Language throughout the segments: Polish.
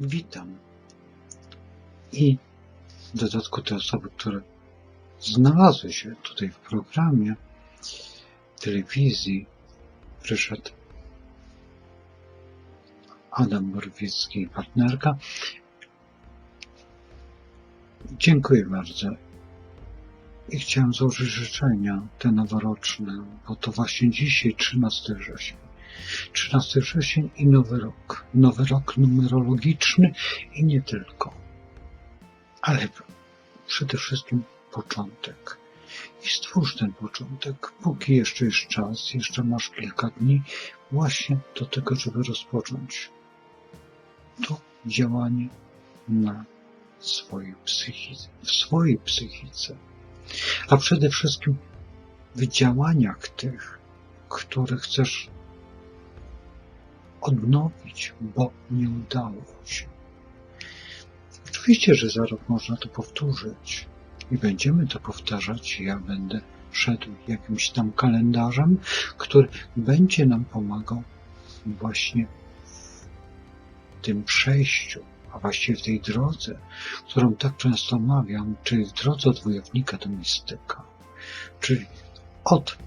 witam. I w dodatku te osoby, które znalazły się tutaj w programie telewizji, Ryszard Adam Borwicki i partnerka. Dziękuję bardzo. I chciałem złożyć życzenia te noworoczne, bo to właśnie dzisiaj 13 września. 13 wrzesień i nowy rok. Nowy rok numerologiczny i nie tylko. Ale przede wszystkim początek. I stwórz ten początek, póki jeszcze jest czas, jeszcze masz kilka dni właśnie do tego, żeby rozpocząć to działanie na swojej psychice, w swojej psychice. A przede wszystkim w działaniach tych, które chcesz odnowić, bo nie udało się. Oczywiście, że za rok można to powtórzyć i będziemy to powtarzać. Ja będę szedł jakimś tam kalendarzem, który będzie nam pomagał właśnie w tym przejściu, a właściwie w tej drodze, którą tak często omawiam, czyli w drodze od wojownika do mistyka, czyli od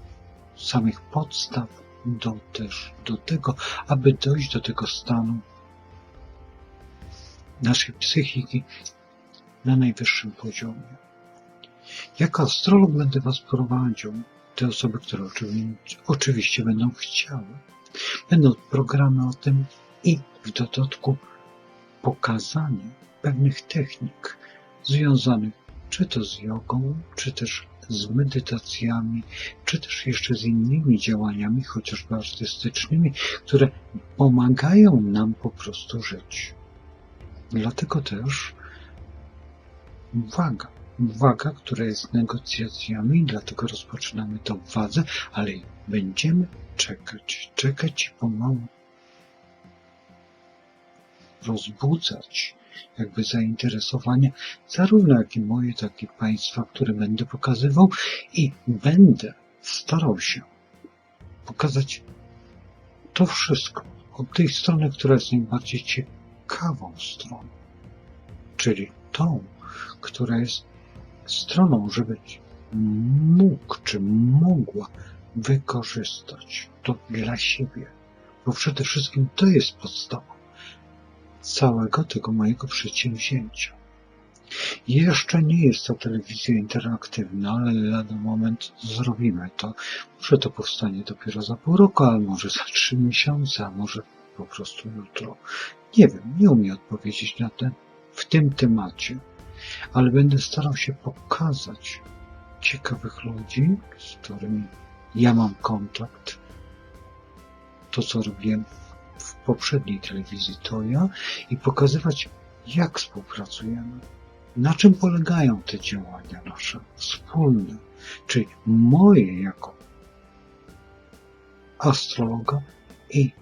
samych podstaw do też do tego, aby dojść do tego stanu naszej psychiki na najwyższym poziomie. Jako astrolog będę Was prowadził, te osoby, które oczywiście będą chciały. Będą programy o tym i w dodatku pokazanie pewnych technik związanych czy to z jogą, czy też z medytacjami, czy też jeszcze z innymi działaniami, chociażby artystycznymi, które pomagają nam po prostu żyć. Dlatego też uwaga, uwaga, która jest negocjacjami, dlatego rozpoczynamy to wadze, ale będziemy czekać, czekać i pomału rozbudzać jakby zainteresowanie, zarówno jak i moje, tak i Państwa, które będę pokazywał i będę starał się pokazać to wszystko od tej strony, która jest najbardziej ciekawą stroną, czyli tą, która jest stroną, żebyś mógł czy mogła wykorzystać to dla siebie, bo przede wszystkim to jest podstawa całego tego mojego przedsięwzięcia. Jeszcze nie jest to telewizja interaktywna, ale lada moment zrobimy to. Może to powstanie dopiero za pół roku, a może za trzy miesiące, a może po prostu jutro. Nie wiem, nie umiem odpowiedzieć na ten, w tym temacie, ale będę starał się pokazać ciekawych ludzi, z którymi ja mam kontakt. To, co robiłem w poprzedniej telewizji to ja i pokazywać, jak współpracujemy, na czym polegają te działania nasze wspólne, czyli moje jako astrologa i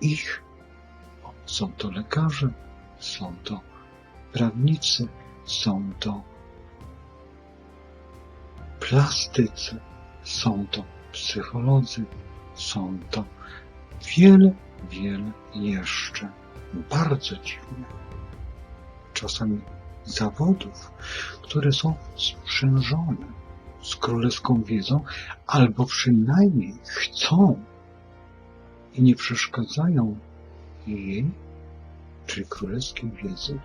ich. Są to lekarze, są to prawnicy, są to plastycy, są to psycholodzy, są to wiele, wiele jeszcze bardzo dziwnych, czasami zawodów, które są sprzężone z królewską wiedzą, albo przynajmniej chcą i nie przeszkadzają jej, czyli królewskiej wiedzy,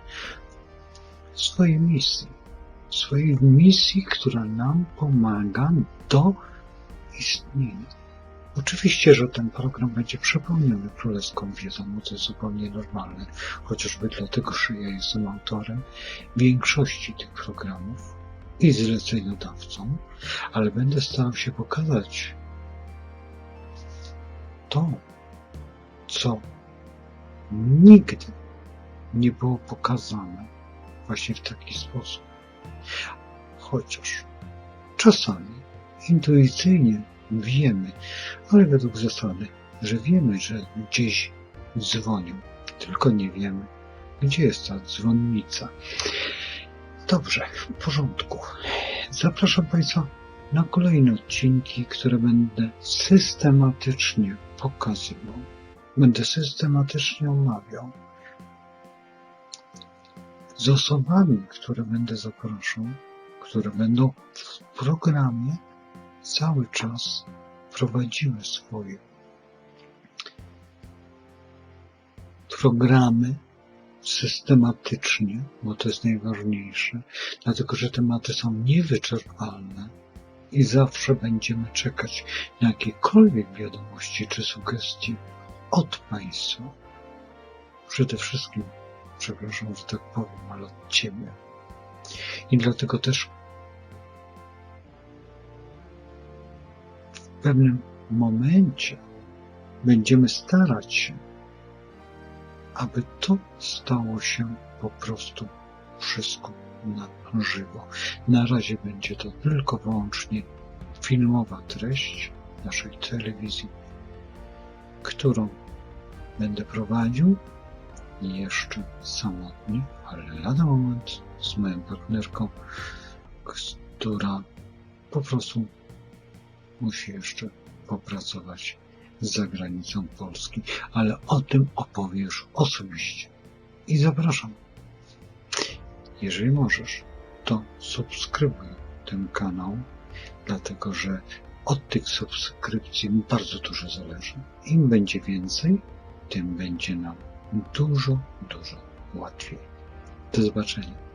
swojej misji. Swojej misji, która nam pomaga do istnienia. Oczywiście, że ten program będzie przepełniony królewską wiedzą, jest zupełnie normalne, chociażby dlatego, że ja jestem autorem większości tych programów i zleceniodawcą, ale będę starał się pokazać to, co nigdy nie było pokazane właśnie w taki sposób. Chociaż czasami intuicyjnie wiemy, ale według zasady, że wiemy, że gdzieś dzwonią, tylko nie wiemy, gdzie jest ta dzwonnica. Dobrze, w porządku. Zapraszam Państwa na kolejne odcinki, które będę systematycznie pokazywał. Będę systematycznie omawiał z osobami, które będę zapraszał, które będą w programie cały czas prowadziły swoje programy systematycznie, bo to jest najważniejsze, dlatego że tematy są niewyczerpalne i zawsze będziemy czekać na jakiekolwiek wiadomości czy sugestie od Państwa. Przede wszystkim, przepraszam, że tak powiem, ale od Ciebie. I dlatego też w pewnym momencie będziemy starać się, aby to stało się po prostu wszystko na żywo. Na razie będzie to tylko wyłącznie filmowa treść naszej telewizji, którą będę prowadził jeszcze samotnie, ale lada moment z moją partnerką, która po prostu musi jeszcze popracować za granicą Polski, ale o tym opowiesz osobiście. I zapraszam. Jeżeli możesz, to subskrybuj ten kanał, dlatego że od tych subskrypcji bardzo dużo zależy. Im będzie więcej, tym będzie nam dużo, dużo łatwiej. Do zobaczenia.